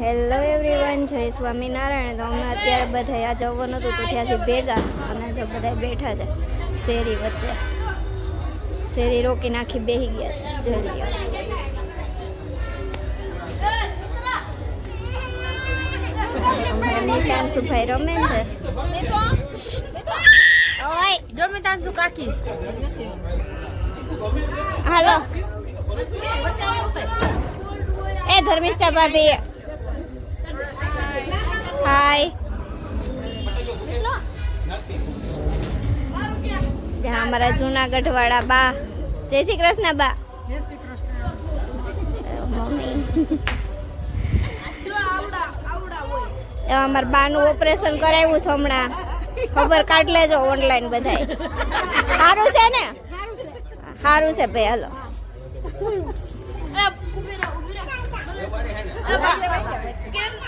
Hello everyone જય સ્વામિનારાયણ. તો અમે અત્યારે બધા આ જવું નહોતું તો ત્યાંથી ભેગા અને જો બધા બેઠા છે શેરી વચ્ચે. શેરી રોકી નાખી બેહી ગયા છે. જોઈ લ્યો રમે છે. કાકી. હાલો. એ ધર્મિષ્ઠા ભાભી. હાય જ્યાં અમારા જુનાગઢ વાળા બા. જય શ્રી કૃષ્ણ. બા અમારા બાનું ઓપરેશન કરાવ્યું છે હમણાં. ખબર કાઢ લેજો ઓનલાઈન બધાય. સારું છે ને? સારું છે ભાઈ હાલો. કેનું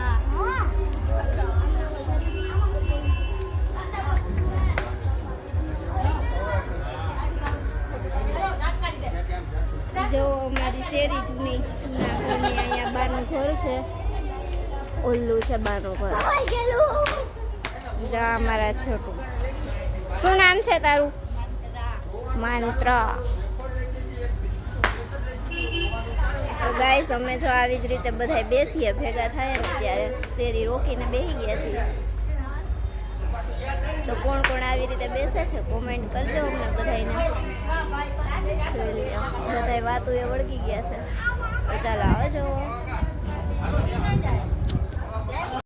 શેરી જૂની જૂના ઘરની અહીંયા બારનું ઘર છે. ઓલ્લું છે બારનું ઘર. જા અમારા છોટું શું નામ છે તારું? મંત્ર તો ગાઈસ અમે જો આવી જ રીતે બધા બેસીએ, ભેગા થાય ને ત્યારે શેરી રોકીને બેસી ગયા છીએ. તો કોણ કોણ આવી રીતે બેસે છે કોમેન્ટ કરજો અમને બધાને વાતો એ વળગી ગયા છે. તો ચાલો આવજો